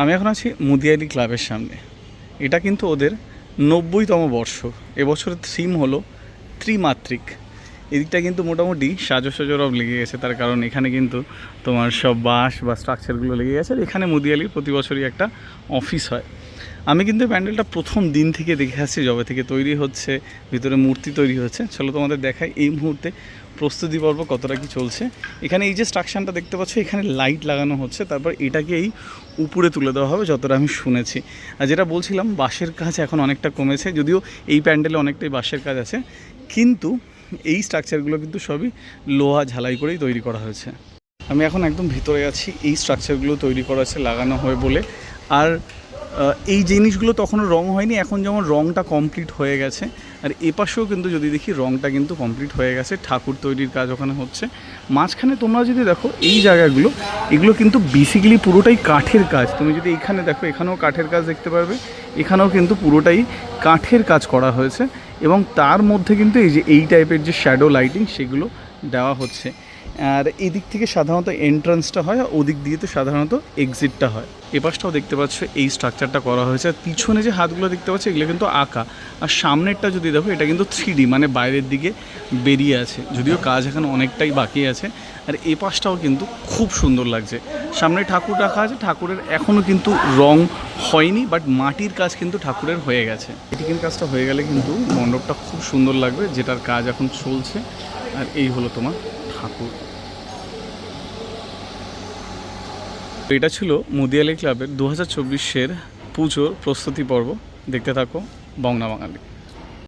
আমি এখন আছি মুদিয়ালি ক্লাবের সামনে। এটা কিন্তু ওদের নব্বইতম বর্ষ। এবছরের থিম হলো ত্রিমাত্রিক। এদিকটা কিন্তু মোটামুটি সাজো সাজো রব লেগে গেছে। তার কারণ এখানে কিন্তু তোমার সব বাঁশ বা স্ট্রাকচারগুলো লেগে গেছে। আর এখানে মুদিয়ালির প্রতি বছরই একটা অফিস হয়। আমি কিন্তু প্যান্ডেলটা প্রথম দিন থেকে দেখে আসছি জবে থেকে তৈরি হচ্ছে, ভিতরে মূর্তি তৈরি হচ্ছে। চলো তোমাদের দেখাই এই মুহূর্তে প্রস্তুতি পর্ব কতটা কি চলছে। এখানে এই যে স্ট্রাকচারটা দেখতে পাচ্ছ, এখানে লাইট লাগানো হচ্ছে, তারপর এটাকেই উপরে তুলে দেওয়া হবে, যতটা আমি শুনেছি। আর যেটা বলছিলাম, বাঁশের কাজ এখন অনেকটা কমেছে, যদিও এই প্যান্ডেলে অনেকটাই বাঁশের কাজ আছে। কিন্তু এই স্ট্রাকচারগুলো কিন্তু সবই লোহা ঝালাই করেই তৈরি করা হয়েছে। আমি এখন একদম ভিতরে আছি, এই স্ট্রাকচারগুলো তৈরি করা আছে লাগানো হয় বলে। আর এই জিনিসগুলো তখনও রং হয়নি, এখন যেমন রংটা কমপ্লিট হয়ে গেছে, আর এপাশেও কিন্তু যদি দেখি রংটা কিন্তু কমপ্লিট হয়ে গেছে, ঠাকুর তৈরির কাজ ওখানে হচ্ছে। মাঝখানে তোমরা যদি দেখো এই জায়গাগুলো, এগুলো কিন্তু বেসিক্যালি পুরোটাই কাঠের কাজ। তুমি যদি এখানে দেখো, এখানেও কাঠের কাজ দেখতে পারবে, এখানেও কিন্তু পুরোটাই কাঠের কাজ করা হয়েছে, এবং তার মধ্যে কিন্তু এই যে, এই টাইপের যে শ্যাডো লাইটিং সেগুলো দেওয়া হচ্ছে। আর এদিক থেকে সাধারণত এন্ট্রান্সটা হয়, আর ওদিক দিয়ে তো সাধারণত এক্সিটটা হয়। এপাশটাও দেখতে পাচ্ছ, এই স্ট্রাকচারটা করা হয়েছে। আর পিছনে যে হাতগুলো দেখতে পাচ্ছ, এগুলো কিন্তু আঁকা। আর সামনেরটা যদি দেখো, এটা কিন্তু থ্রি মানে বাইরের দিকে বেরিয়ে আছে। যদিও কাজ এখন অনেকটাই বাকি আছে, আর এ পাশটাও কিন্তু খুব সুন্দর লাগছে। সামনে ঠাকুর রাখা আছে, ঠাকুরের এখনও কিন্তু রং হয়নি বাট মাটির কাজ কিন্তু ঠাকুরের হয়ে গেছে। এটিকের কাজটা হয়ে গেলে কিন্তু মণ্ডপটা খুব সুন্দর লাগবে, যেটার কাজ এখন চলছে। আর এই হলো তোমার ঠাকুর। এটা ছিল মুদিয়ালি ক্লাবের দু হাজার চব্বিশের পুজোর প্রস্তুতি পর্ব। দেখতে থাকো বংলা বাঙালি।